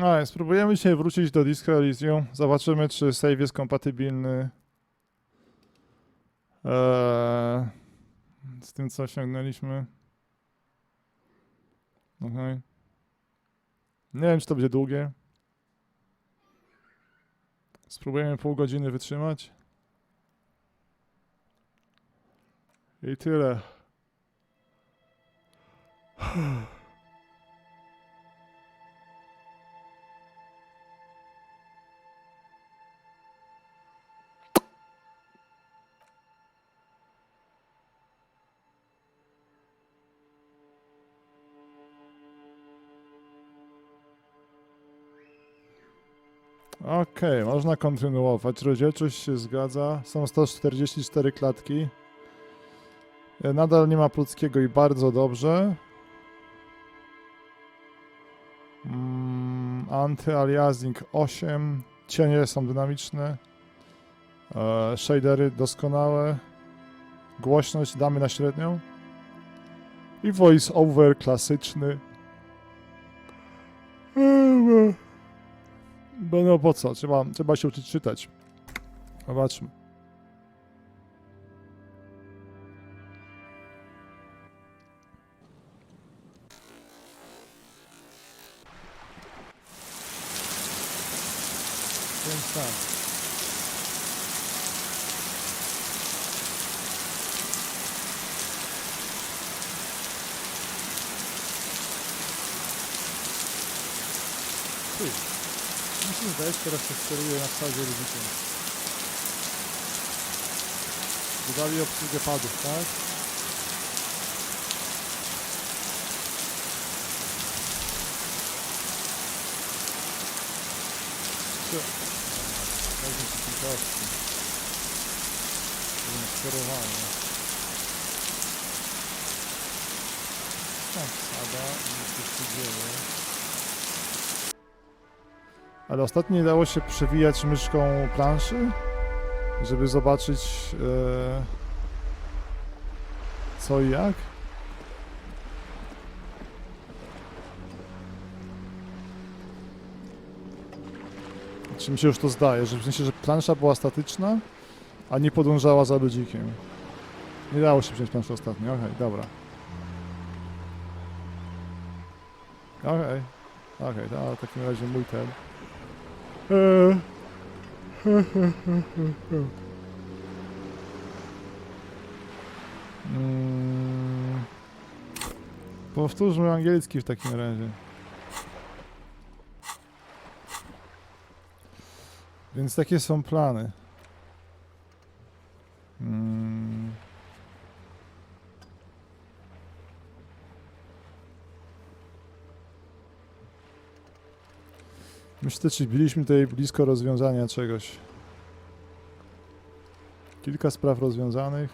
No, spróbujemy dzisiaj wrócić do Disco Elysium. Zobaczymy, czy save jest kompatybilny eee, z tym, co osiągnęliśmy. Okej. Nie wiem, czy to będzie długie. Spróbujemy pół godziny wytrzymać. I tyle. Okej, można kontynuować. Rozdzielczość się zgadza. Są 144 klatki. E, Nadal nie ma Pluckiego i bardzo dobrze. Mm, Anty-aliasing 8. Cienie są dynamiczne. E, shadery doskonałe. Głośność damy na średnią. I voice over klasyczny. Co? Trzeba, trzeba się uczyć czytać. Zobaczmy. Mi się wydaje, że teraz się steruje na wsadzie ryzykiem. Dodali obsługę padów, tak? Co? Weźmy się Ale ostatnio nie dało się przewijać myszką planszy, żeby zobaczyć e, co i jak. Czy mi się już to zdaje, że w sensie, że plansza była statyczna, a nie podążała za ludzikiem. Nie dało się wziąć planszy ostatnio, okej, dobra. Okej, okej, to w takim razie mój ten. Mm. Powtórzmy angielski w takim razie. Więc takie są plany. Myślę, czy byliśmy tutaj blisko rozwiązania czegoś. Kilka spraw rozwiązanych.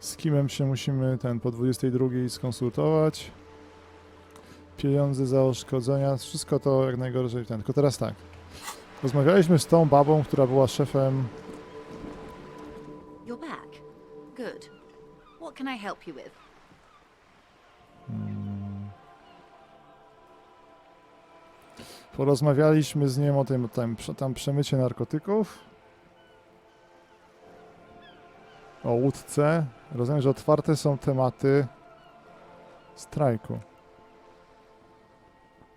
Z kimem się musimy ten po 22 skonsultować. Pieniądze za uszkodzenia, wszystko to jak najgorzej ten. Tylko teraz tak. Rozmawialiśmy z tą babą, która była szefem. You're back. Good. What can I help you with? Porozmawialiśmy z nią o tym tam, tam przemycie narkotyków. O łódce. Rozumiem, że otwarte są tematy strajku.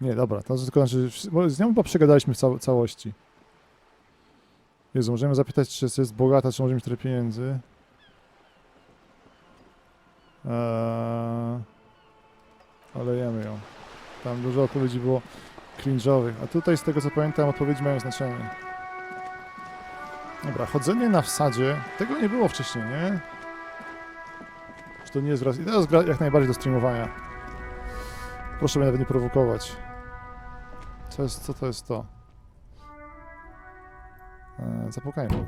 Nie, dobra, to znaczy, z nią chyba przegadaliśmy w cał całości. Jezu, możemy zapytać, czy jest bogata, czy może mieć tyle pieniędzy. Eee, ją. Tam dużo odpowiedzi było cringe'owych, a tutaj z tego co pamiętam odpowiedzi mają znaczenie. Dobra, chodzenie na wsadzie, tego nie było wcześniej, nie? Że to nie jest raz. I teraz gra jak najbardziej do streamowania. Proszę mnie nawet nie prowokować. Co jest, co to jest to? Eee, zapukajmy.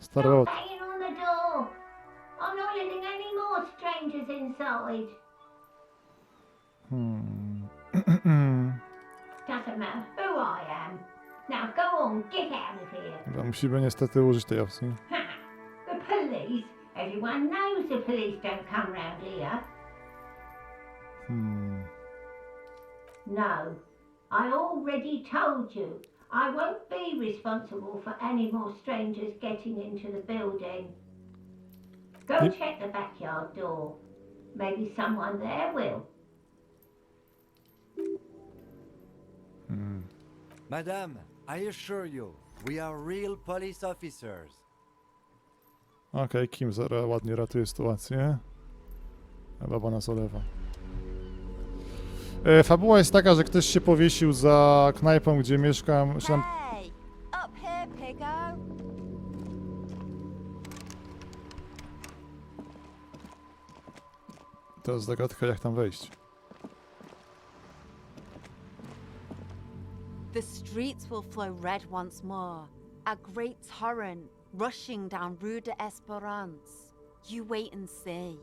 Stary strangers inside. Hmm. Doesn't matter who I am. Now go on, get out of here. Musimy niestety użyć tej opcji. Ha! The police Everyone knows the police don't come round here. Hmm. No, I already told you. I won't be responsible for any more strangers getting into the building. Go Yep. check the backyard door. Maybe someone there will. Hmm. Madame, I assure you, we are real police officers. Okej, Kim zara ładnie ratuje sytuację. A baba nas olewa. E, fabuła jest taka, że ktoś się powiesił za knajpą, gdzie mieszkam. Czy tam... To jest zagadka, jak tam wejść. The streets will flow red once more. A great torrent rushing down Rue de Esperance. You wait and see.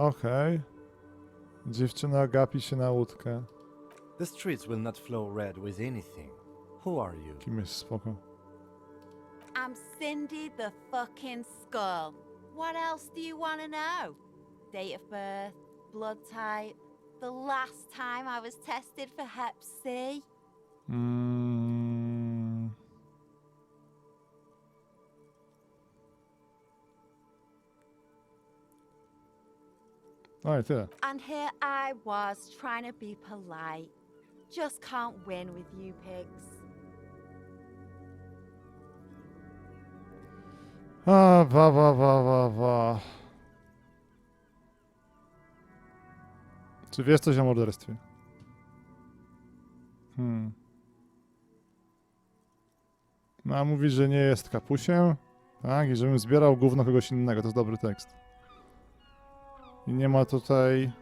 Okej. Dziewczyna gapi się na łódkę. The streets will not flow red with anything. Who are you? Kim jest spoko. I'm Cindy the fucking Skull. What else do you want to know? Date of birth, blood type, the last time I was tested for Hep C. Mm. No i tyle. And here I was trying to be polite. Just can't win with you pigs. A, ba, ba, ba, ba, ba. Czy wiesz coś o morderstwie? Hmm. No, mówi, że nie jest kapusiem, tak? I żebym zbierał gówno kogoś innego. To jest dobry tekst. I nie ma tutaj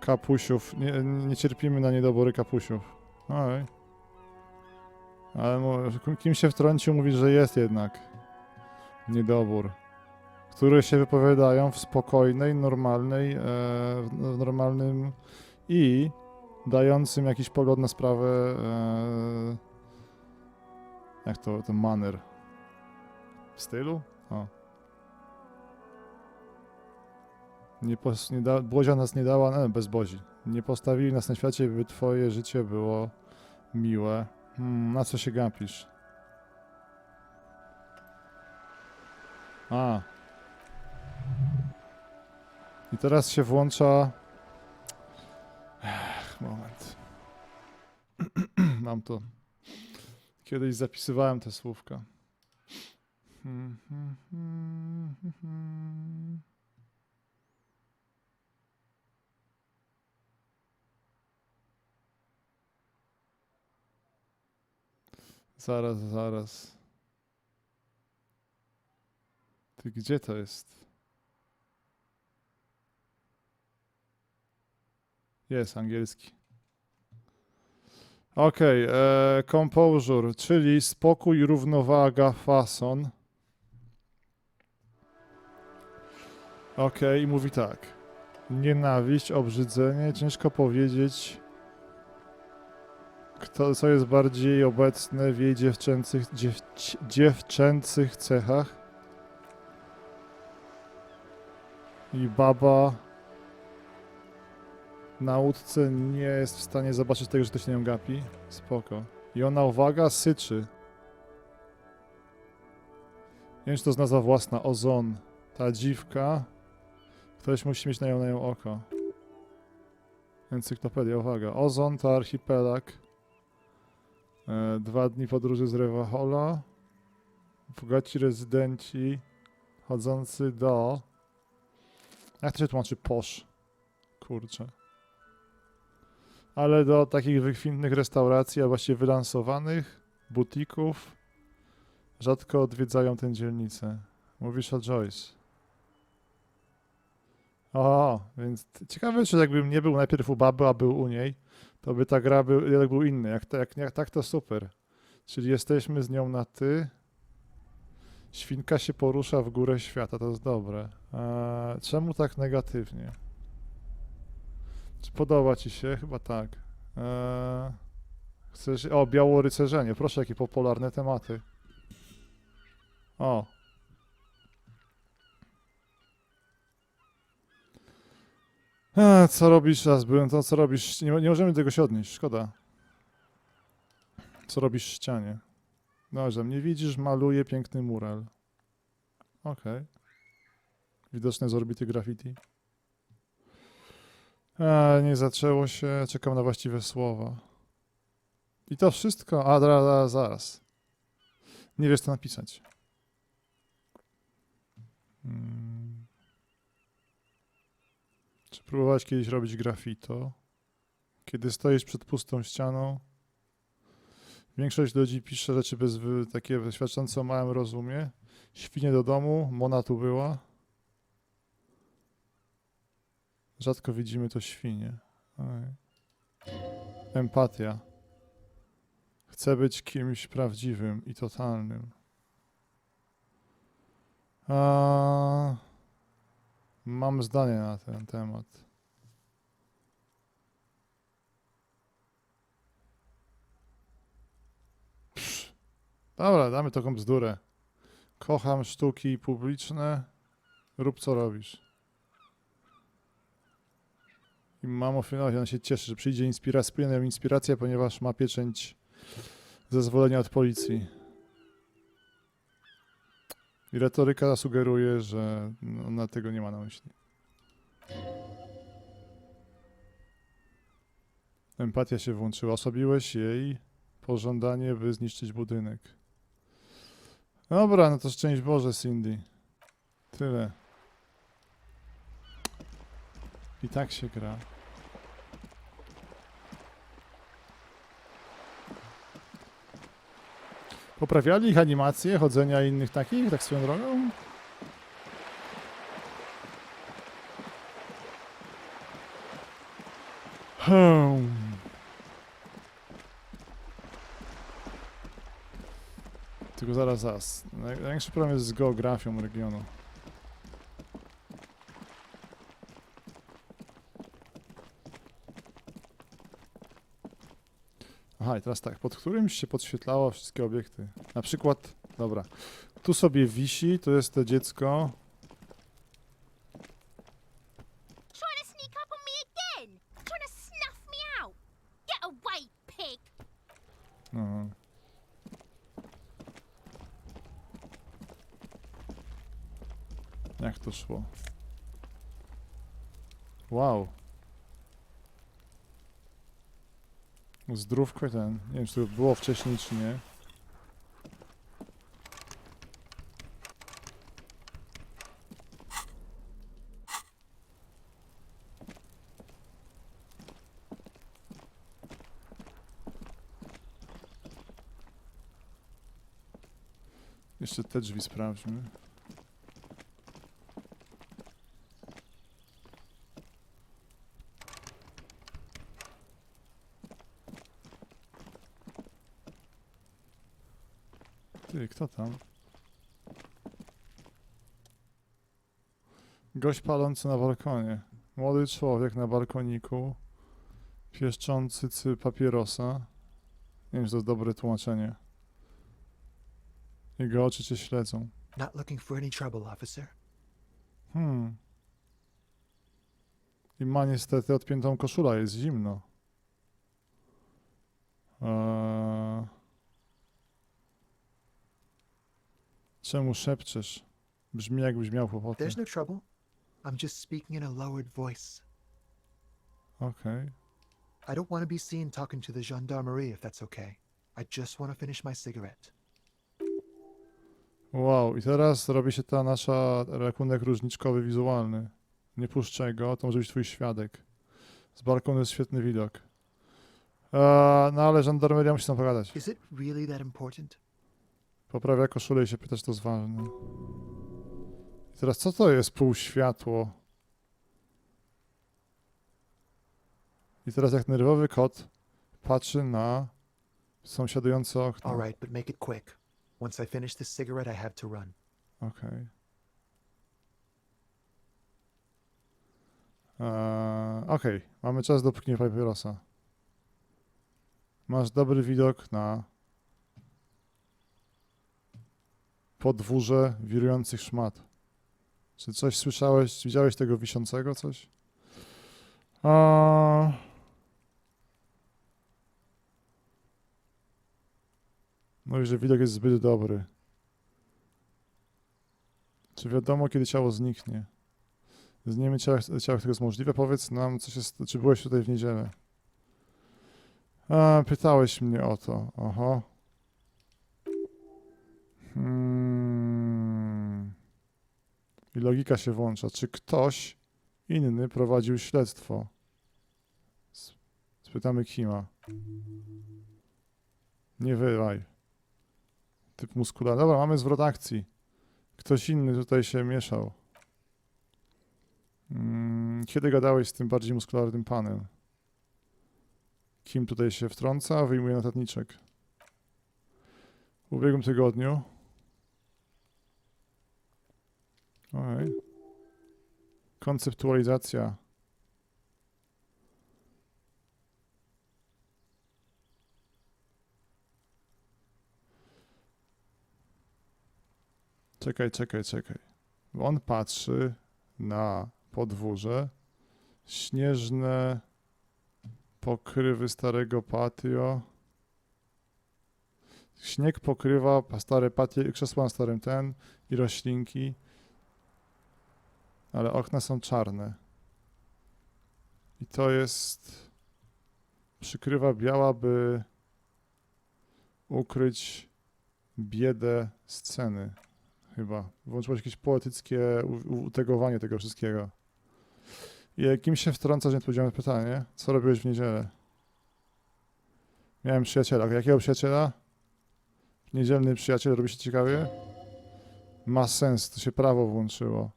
kapusiów. Nie, nie cierpimy na niedobory kapusiów. Oj. Ale kim się wtrącił, mówi, że jest jednak niedobór, które się wypowiadają w spokojnej, normalnej, e, w normalnym i dającym jakiś pogląd na sprawę, e, jak to, ten manner, w stylu? O. Nie, pos, nie da, Bozia nas nie dała, no, bez Bozi. Nie postawili nas na świecie, by twoje życie było miłe. Hmm, na co się gapisz? A. I teraz się włącza. Ech, moment. Mam to. Kiedyś zapisywałem te słówka. Zaraz, zaraz. Ty gdzie to jest? Jest angielski. Okej, okay, composure, czyli spokój, równowaga, fason. Okej, i mówi tak. Nienawiść, obrzydzenie, ciężko powiedzieć, kto, co jest bardziej obecne w jej dziewczęcych, dziew, dziewczęcych cechach. I baba na łódce nie jest w stanie zobaczyć tego, że to się nią gapi. Spoko. I ona, uwaga, syczy. Nie wiem, czy to jest nazwa własna. Ozon. Ta dziwka. Ktoś musi mieć na nią, na nią oko. Encyklopedia, uwaga. Ozon to archipelag. E, dwa dni podróży z Rewahola. Bogaci rezydenci chodzący do... Jak to się tłumaczy posz? Kurczę. Ale do takich wykwintnych restauracji, a właściwie wylansowanych, butików, rzadko odwiedzają tę dzielnicę. Mówisz o Joyce. O, więc ciekawe, czy jakbym nie był najpierw u baby, a był u niej, to by ta gra był, jednak był inny. Jak, jak, jak tak, to super. Czyli jesteśmy z nią na ty. Świnka się porusza w górę świata, to jest dobre. Czemu tak negatywnie? Czy podoba ci się? Chyba tak. Eee, chcesz... O, białorycerzenie. Proszę, jakie popularne tematy. O. Co robisz? Raz byłem to, co robisz? Nie, nie możemy do tego się odnieść, szkoda. Co robisz ścianie? Dobrze, mnie widzisz, maluję piękny mural. Okej. Widoczne z orbity graffiti. A, nie zaczęło się, czekam na właściwe słowa. I to wszystko? A, da, zaraz. Nie wiesz co napisać. Hmm. Czy próbowałeś kiedyś robić graffito? Kiedy stoisz przed pustą ścianą? Większość ludzi pisze rzeczy bez takie świadczące o małym rozumie. Świnie do domu, Mona tu była. Rzadko widzimy to świnie. Oj. Empatia. Chcę być kimś prawdziwym i totalnym. A... Mam zdanie na ten temat. Dobra, damy taką bzdurę. Kocham sztuki publiczne. Rób co robisz. I mamo finalnie on się cieszy, że przyjdzie inspiracja, inspiracja, ponieważ ma pieczęć zezwolenia od policji. I retoryka sugeruje, że no, ona tego nie ma na myśli. Empatia się włączyła. Osobiłeś jej pożądanie, by zniszczyć budynek. Dobra, no to szczęść Boże, Cindy. Tyle. I tak się gra. Poprawiali ich animacje, chodzenia innych takich, tak swoją drogą? Hmm. Tylko zaraz, zaraz. Naj- Największy problem jest z geografią regionu. Aha, i teraz tak, pod którymś się podświetlało wszystkie obiekty. Na przykład, dobra, tu sobie wisi, to jest to dziecko. Wow. Zdrówko ten. Nie wiem, czy to było wcześniej, czy nie. Jeszcze te drzwi sprawdźmy. Ty, kto tam? Gość palący na balkonie. Młody człowiek na balkoniku. Pieszczący cy papierosa. Nie wiem, czy to jest dobre tłumaczenie. Jego oczy cię śledzą. Not looking for any trouble, officer. Hmm. I ma niestety odpiętą koszulę, jest zimno. Eee... Czemu szepczesz? Brzmi jakbyś miał kłopoty. There's no trouble. I'm just speaking in a lowered voice. Okej. I don't want to be seen talking to the gendarmerie if that's okay. I just want to finish my cigarette. Wow, i teraz robi się ta nasza rachunek różniczkowy wizualny. Nie puszczaj go, to może być twój świadek. Z balkonu jest świetny widok. Eee, no ale żandarmeria musi tam pogadać. Is it really that important? Poprawia koszulę i się pyta, czy to ważne. I teraz co to jest półświatło? I teraz jak nerwowy kot patrzy na sąsiadujące okno. All right, but make it quick. Once I finish this cigarette, I have to run. Okej. Eee, Okej, mamy czas do pchnięcia papierosa. Masz dobry widok na Podwórze wirujących szmat. Czy coś słyszałeś, widziałeś tego wiszącego coś? A... No i że widok jest zbyt dobry. Czy wiadomo, kiedy ciało zniknie? Znikniemy ciała, ciała, które jest możliwe? Powiedz nam, co się, czy byłeś tutaj w niedzielę? A, pytałeś mnie o to. Oho. Hmm. I logika się włącza. Czy ktoś inny prowadził śledztwo? Spytamy Kima. Nie wyraj. Typ muskularny. Dobra, mamy zwrot akcji. Ktoś inny tutaj się mieszał. Mm, Kiedy gadałeś z tym bardziej muskularnym panem? Kim tutaj się wtrąca? Wyjmuje notatniczek. W ubiegłym tygodniu. Okej. Konceptualizacja. Czekaj, czekaj, czekaj. On patrzy na podwórze. Śnieżne pokrywy starego patio. Śnieg pokrywa stare patio, krzesła na starym ten i roślinki. Ale okna są czarne. I to jest... Przykrywa biała, by ukryć biedę sceny. Chyba. Włączyło się jakieś poetyckie utegowanie tego wszystkiego. I kim się wtrąca, że nie odpowiedziałem pytanie? Co robiłeś w niedzielę? Miałem przyjaciela. Jakiego przyjaciela? Niedzielny przyjaciel robi się ciekawie? Ma sens, to się prawo włączyło.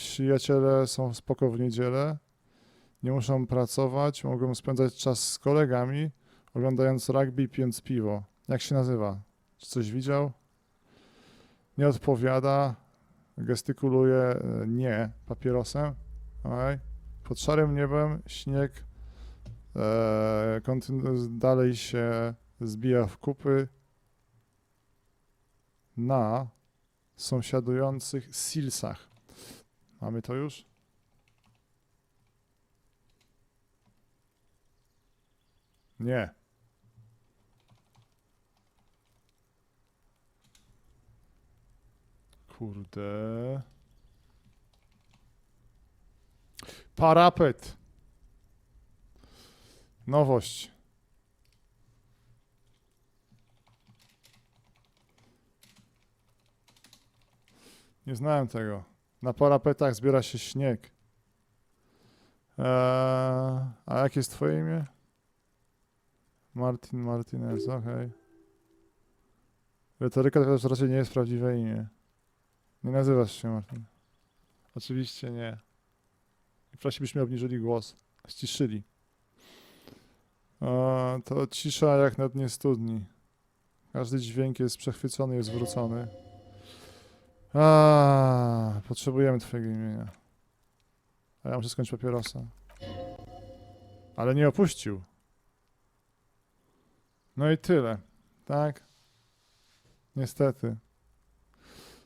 Przyjaciele są spoko w niedzielę. Nie muszą pracować, mogą spędzać czas z kolegami, oglądając rugby pijąc piwo. Jak się nazywa? Czy coś widział? Nie odpowiada. Gestykuluje e, nie papierosem. Okej. Pod szarym niebem śnieg e, dalej się zbija w kupy na sąsiadujących silsach. Mamy to już? Nie. Kurde. Parapet. Nowość. Nie znałem tego. Na parapetach zbiera się śnieg. Eee, a jakie jest twoje imię? Martin Martinez, okej. Retoryka to raczej nie jest prawdziwe imię. Nie nazywasz się Martin. Oczywiście nie. Prosi, byśmy obniżyli głos. Ściszyli. Eee, to cisza jak na dnie studni. Każdy dźwięk jest przechwycony i zwrócony. A, potrzebujemy twojego imienia. A ja muszę skończyć papierosa. Ale nie opuścił. No i tyle. Tak? Niestety.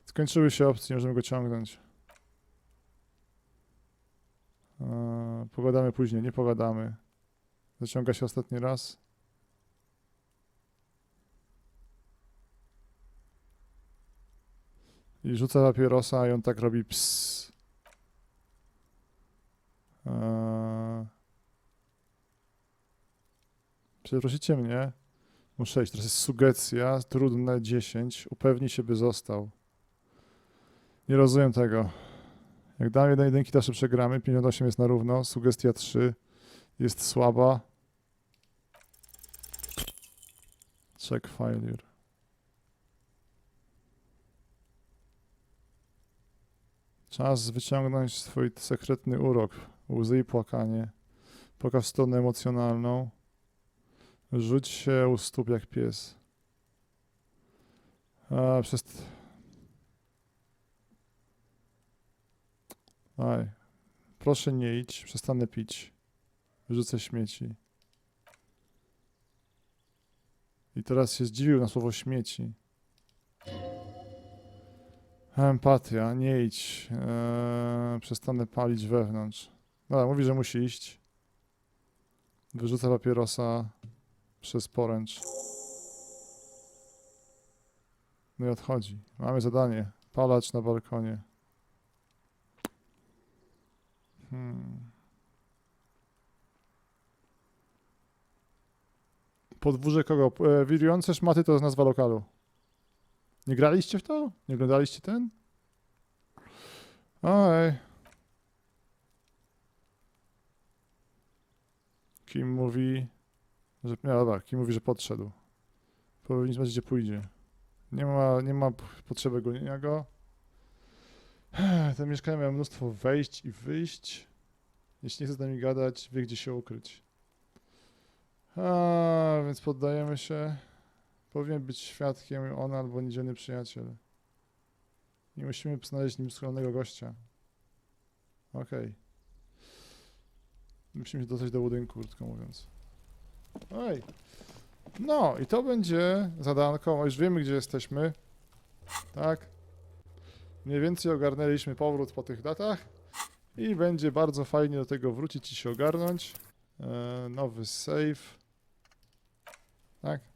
Skończyły się opcje, nie możemy go ciągnąć. Eee, pogadamy później, nie pogadamy. Zaciąga się ostatni raz. I rzuca papierosa i on tak robi ps. Przeprosicie mnie. Muszę iść. Teraz jest sugestia. Trudne 10. Upewnij się, by został. Nie rozumiem tego. Jak dam jeden jedynki, to jeszcze przegramy. 58 jest na równo. Sugestia 3 jest słaba. Check failure. Czas wyciągnąć swój sekretny urok. Łzy i płakanie. Pokaż stronę emocjonalną. Rzuć się u stóp jak pies. A, przez... Aj. Proszę nie idź, przestanę pić. Wyrzucę śmieci. I teraz się zdziwił na słowo śmieci. Empatia, nie idź. Eee, przestanę palić wewnątrz. Dobra, mówi, że musi iść. Wyrzuca papierosa przez poręcz. No i odchodzi. Mamy zadanie. Palacz na balkonie. Hmm. Podwórze kogo? E, wirujące szmaty to jest nazwa lokalu. Nie graliście w to? Nie oglądaliście ten? Oj. Kim mówi, że... Nie, dobra, Kim mówi, że podszedł. Powinien znać, gdzie pójdzie. Nie ma, nie ma potrzeby gonienia go. Te mieszkania mają mnóstwo wejść i wyjść. Jeśli nie chce z nami gadać, wie, gdzie się ukryć. A, więc poddajemy się. Powinien być świadkiem on albo niedzielny przyjaciel. I musimy znaleźć nim schronnego gościa. Okej. Musimy się dostać do budynku, krótko mówiąc. Oj. No, i to będzie zadanko. Już wiemy, gdzie jesteśmy. Tak. Mniej więcej ogarnęliśmy powrót po tych datach. I będzie bardzo fajnie do tego wrócić i się ogarnąć. E, nowy save. Tak.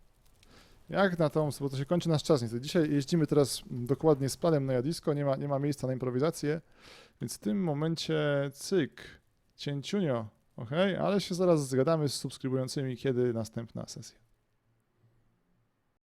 Jak na tą, bo to się kończy nasz czas. Dzisiaj jeździmy teraz dokładnie z planem na jadisko, nie ma, nie ma miejsca na improwizację, więc w tym momencie cyk, cięciunio, ok, ale się zaraz zgadamy z subskrybującymi, kiedy następna sesja.